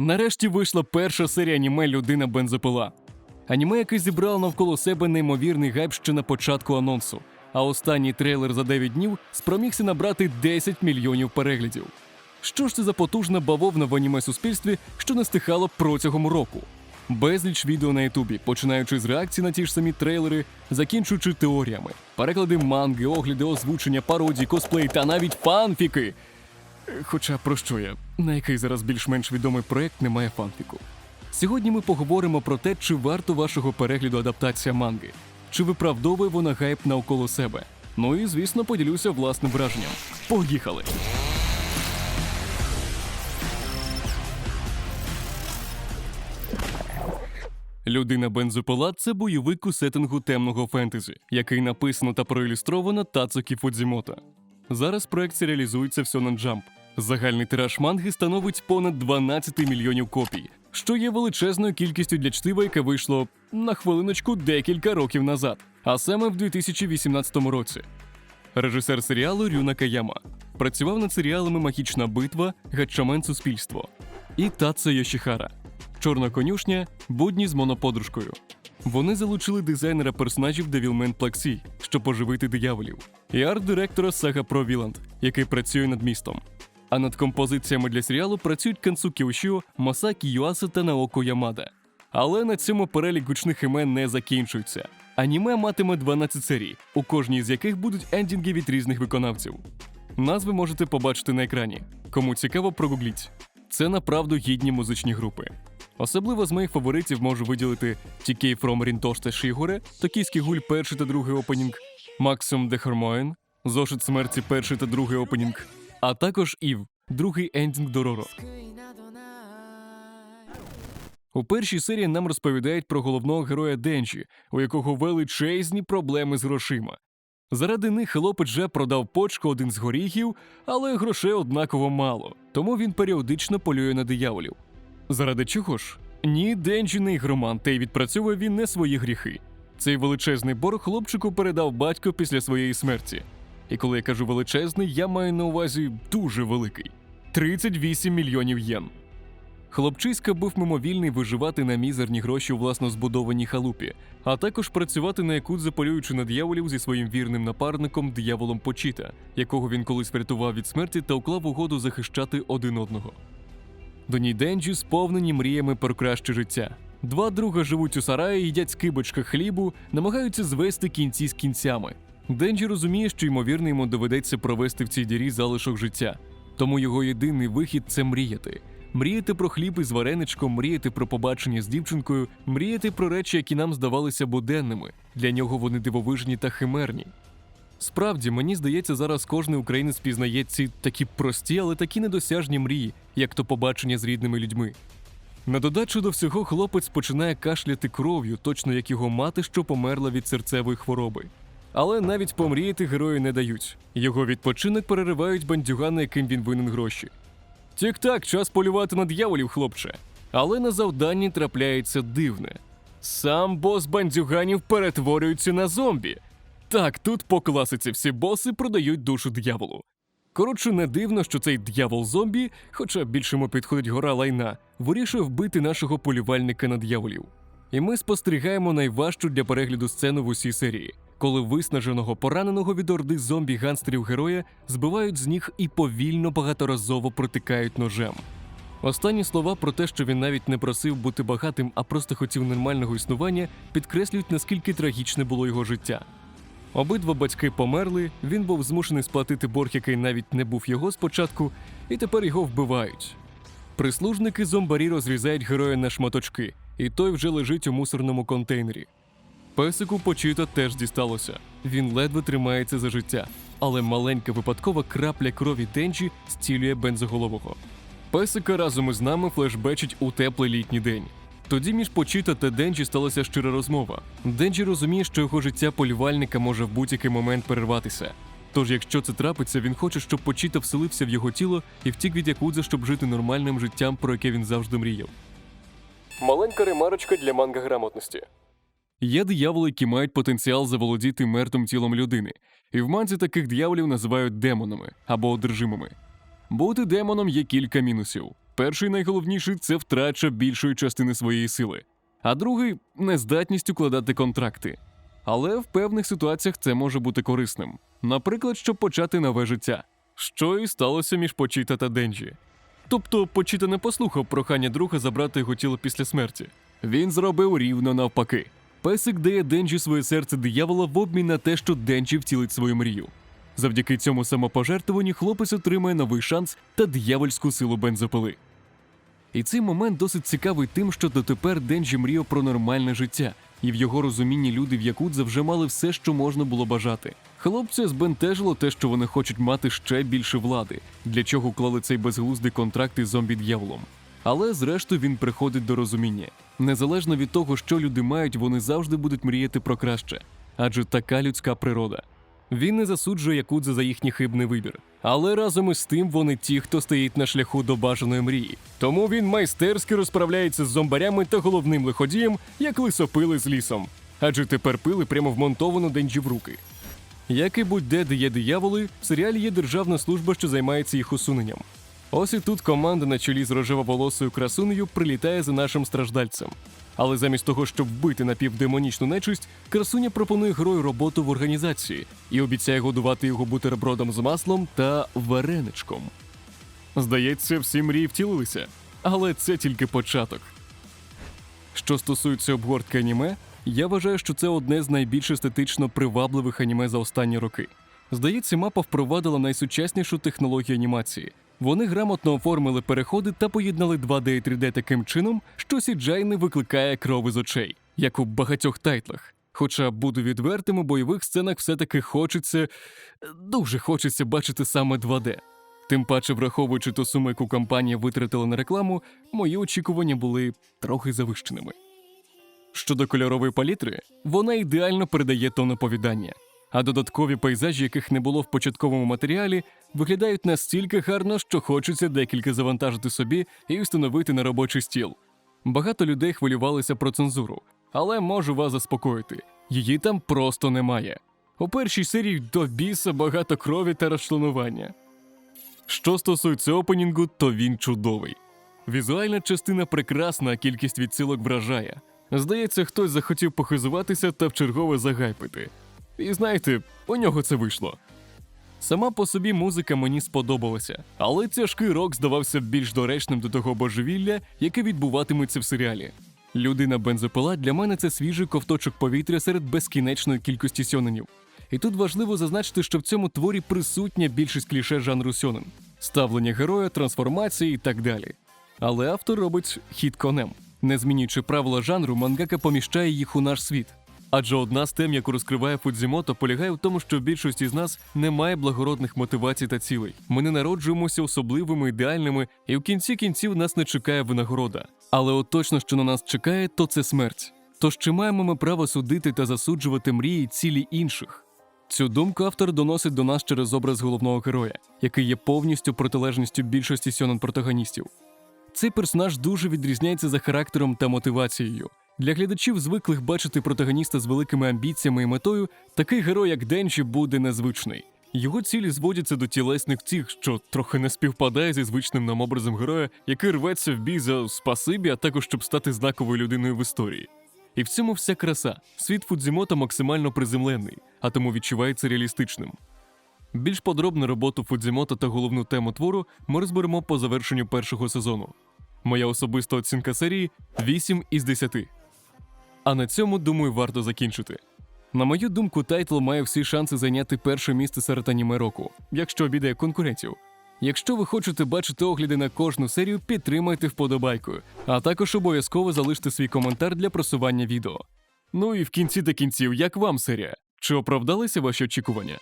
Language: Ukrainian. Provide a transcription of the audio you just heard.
Нарешті вийшла перша серія аніме Людина бензопила. Аніме, яке зібрало навколо себе неймовірний гайп ще на початку анонсу. А останній трейлер за 9 днів спромігся набрати 10 мільйонів переглядів. Що ж це за потужна бавовна в аніме суспільстві, що не стихало протягом року? Безліч відео на Ютубі, починаючи з реакцій на ті ж самі трейлери, закінчуючи теоріями, переклади манги, огляди, озвучення, пародії, косплей та навіть фанфіки. Хоча про що я? На який зараз більш-менш відомий проект немає фанфіку. Сьогодні ми поговоримо про те, чи варто вашого перегляду адаптація манги, чи виправдовує вона гайп навколо себе. Ну і звісно, поділюся власним враженням. Поїхали! Людина бензопила це бойовик у сеттингу темного фентезі, який написано та проілюстровано Тацукі Фудзімото. Зараз проект серіалізується в Shonen Jump. Загальний тираж манги становить понад 12 мільйонів копій, що є величезною кількістю для чтива, яке вийшло на хвилиночку декілька років назад, а саме в 2018 році. Режисер серіалу Рюна Каяма працював над серіалами Магічна битва, Гачамен Суспільство і Таце Йошіхара. Чорна конюшня, будні з моноподружкою. Вони залучили дизайнера персонажів Девілмен Плаксі, щоб поживити дияволів, і арт-директора Сага Про Віланд, який працює над містом. А над композиціями для серіалу працюють Кансукі Ошіо, Масакі Юаса та Наоко Ямада. Але на цьому перелік гучних імен не закінчується. Аніме матиме 12 серій, у кожній з яких будуть ендінги від різних виконавців. Назви можете побачити на екрані. Кому цікаво, прогугліть. Це направду гідні музичні групи. Особливо з моїх фаворитів можу виділити TK From Rintosh та Shigure, Токійський гуль перший та другий опенінг, The Harmoin, Зошит смерті перший та другий опенінг, а також Ів, другий ендінг Дороро. У першій серії нам розповідають про головного героя Денджі, у якого величезні проблеми з грошима. Заради них хлопець вже продав почку один з горіхів, але грошей однаково мало, тому він періодично полює на дияволів. Заради чого ж? Ні, Денджі не ігроман, та й відпрацьовує він не свої гріхи. Цей величезний борг хлопчику передав батько після своєї смерті. І коли я кажу величезний, я маю на увазі дуже великий 38 мільйонів єн. Хлопчиська був мимовільний виживати на мізерні гроші у власно збудованій халупі, а також працювати на якудзе полюючи на дияволів зі своїм вірним напарником дияволом Почіта, якого він колись врятував від смерті та уклав угоду захищати один одного. Доні Денджі сповнені мріями про краще життя. Два друга живуть у сараї, їдять скибочка хлібу, намагаються звести кінці з кінцями. Денджі розуміє, що ймовірно йому доведеться провести в цій дірі залишок життя. Тому його єдиний вихід це мріяти. Мріяти про хліб із вареничком, мріяти про побачення з дівчинкою, мріяти про речі, які нам здавалися буденними. Для нього вони дивовижні та химерні. Справді, мені здається, зараз кожен українець пізнає ці такі прості, але такі недосяжні мрії, як то побачення з рідними людьми. На додачу до всього хлопець починає кашляти кров'ю, точно як його мати, що померла від серцевої хвороби. Але навіть помріяти герою не дають. Його відпочинок переривають бандюгани, яким він винен гроші. Тік-так, час полювати на дьяволів, хлопче. Але на завданні трапляється дивне. Сам бос бандюганів перетворюється на зомбі. Так, тут по класиці всі боси продають душу дьяволу. Коротше, не дивно, що цей дьявол зомбі, хоча більше йому підходить гора лайна, вирішує вбити нашого полювальника на дьяволів. І ми спостерігаємо найважчу для перегляду сцену в усій серії, коли виснаженого пораненого від орди зомбі ганстерів героя збивають з ніг і повільно багаторазово протикають ножем. Останні слова про те, що він навіть не просив бути багатим, а просто хотів нормального існування, підкреслюють, наскільки трагічне було його життя. Обидва батьки померли, він був змушений сплатити борг, який навіть не був його спочатку, і тепер його вбивають. Прислужники зомбарі розрізають героя на шматочки, і той вже лежить у мусорному контейнері. Песику почита теж дісталося. Він ледве тримається за життя, але маленька випадкова крапля крові Денджі зцілює бензоголового. Песика разом із нами флешбечить у теплий літній день. Тоді між Почіта та Денджі сталася щира розмова. Денджі розуміє, що його життя полювальника може в будь-який момент перерватися. Тож, якщо це трапиться, він хоче, щоб Почіта вселився в його тіло і втік від Якудзи, щоб жити нормальним життям, про яке він завжди мріяв. Маленька ремарочка для манга грамотності. Є дияволи, які мають потенціал заволодіти мертвим тілом людини, і в манзі таких дияволів називають демонами або одержимими. Бути демоном є кілька мінусів. Перший найголовніший це втрача більшої частини своєї сили, а другий нездатність укладати контракти. Але в певних ситуаціях це може бути корисним. Наприклад, щоб почати нове життя, що і сталося між Почіта та Денджі. Тобто Почіта не послухав прохання друга забрати його тіло після смерті. Він зробив рівно навпаки. Песик дає Денджі своє серце диявола в обмін на те, що Денджі втілить свою мрію. Завдяки цьому самопожертвуванню хлопець отримає новий шанс та диявольську силу бензопили. І цей момент досить цікавий тим, що дотепер Денджі мріяв про нормальне життя, і в його розумінні люди в Якудза вже мали все, що можна було бажати. Хлопця збентежило те, що вони хочуть мати ще більше влади, для чого уклали цей безглуздий контракт із зомбі-д'яволом. Але зрештою він приходить до розуміння. Незалежно від того, що люди мають, вони завжди будуть мріяти про краще, адже така людська природа. Він не засуджує Якудза за їхній хибний вибір, але разом із тим вони ті, хто стоїть на шляху до бажаної мрії. Тому він майстерськи розправляється з зомбарями та головним лиходієм, як лисопили з лісом. Адже тепер пили прямо вмонтовано денджі в руки. Як і будь-де, де є дияволи, в серіалі є державна служба, що займається їх усуненням. Ось і тут команда на чолі з рожевоволосою красунею прилітає за нашим страждальцем. Але замість того, щоб вбити напівдемонічну нечисть, красуня пропонує герою роботу в організації і обіцяє годувати його бутербродом з маслом та вареничком. Здається, всі мрії втілилися, але це тільки початок. Що стосується обгортки аніме, я вважаю, що це одне з найбільш естетично привабливих аніме за останні роки. Здається, мапа впровадила найсучаснішу технологію анімації. Вони грамотно оформили переходи та поєднали 2D і 3D таким чином, що CGI не викликає кров із очей, як у багатьох тайтлах. Хоча буду відвертим, у бойових сценах все-таки хочеться, дуже хочеться бачити саме 2D. Тим паче, враховуючи ту суму, яку компанія витратила на рекламу, мої очікування були трохи завищеними. Щодо кольорової палітри, вона ідеально передає тон оповідання, а додаткові пейзажі, яких не було в початковому матеріалі, виглядають настільки гарно, що хочеться декілька завантажити собі і встановити на робочий стіл. Багато людей хвилювалися про цензуру, але можу вас заспокоїти: її там просто немає. У першій серії до біса багато крові та розчленування. Що стосується опенінгу, то він чудовий. Візуальна частина прекрасна, а кількість відсилок вражає. Здається, хтось захотів похизуватися та вчергове загайпити. І знаєте, у нього це вийшло. Сама по собі музика мені сподобалася, але тяжкий рок здавався більш доречним до того божевілля, яке відбуватиметься в серіалі. Людина бензопила для мене це свіжий ковточок повітря серед безкінечної кількості сьоненів. І тут важливо зазначити, що в цьому творі присутня більшість кліше жанру сьонен, ставлення героя, трансформації і так далі. Але автор робить хід конем. Не змінюючи правила жанру, мангака поміщає їх у наш світ. Адже одна з тем, яку розкриває Фудзімото, полягає в тому, що більшості з нас немає благородних мотивацій та цілей. Ми не народжуємося особливими, ідеальними, і в кінці кінців нас не чекає винагорода. Але от точно, що на нас чекає, то це смерть. Тож чи маємо ми право судити та засуджувати мрії цілі інших? Цю думку автор доносить до нас через образ головного героя, який є повністю протилежністю більшості сьонен протагоністів. Цей персонаж дуже відрізняється за характером та мотивацією. Для глядачів, звиклих бачити протагоніста з великими амбіціями і метою, такий герой, як Денчі, буде незвичний. Його цілі зводяться до тілесних цих, що трохи не співпадає зі звичним нам образом героя, який рветься в бій за спасибі, а також щоб стати знаковою людиною в історії. І в цьому вся краса. Світ Фудзімота максимально приземлений, а тому відчувається реалістичним. Більш подробну роботу Фудзімота та головну тему твору ми розберемо по завершенню першого сезону. Моя особиста оцінка серії 8 із 10. А на цьому, думаю, варто закінчити. На мою думку, тайтл має всі шанси зайняти перше місце серед аніме року, якщо обідає конкурентів. Якщо ви хочете бачити огляди на кожну серію, підтримайте вподобайкою, а також обов'язково залиште свій коментар для просування відео. Ну і в кінці та кінців, як вам серія? Чи оправдалися ваші очікування?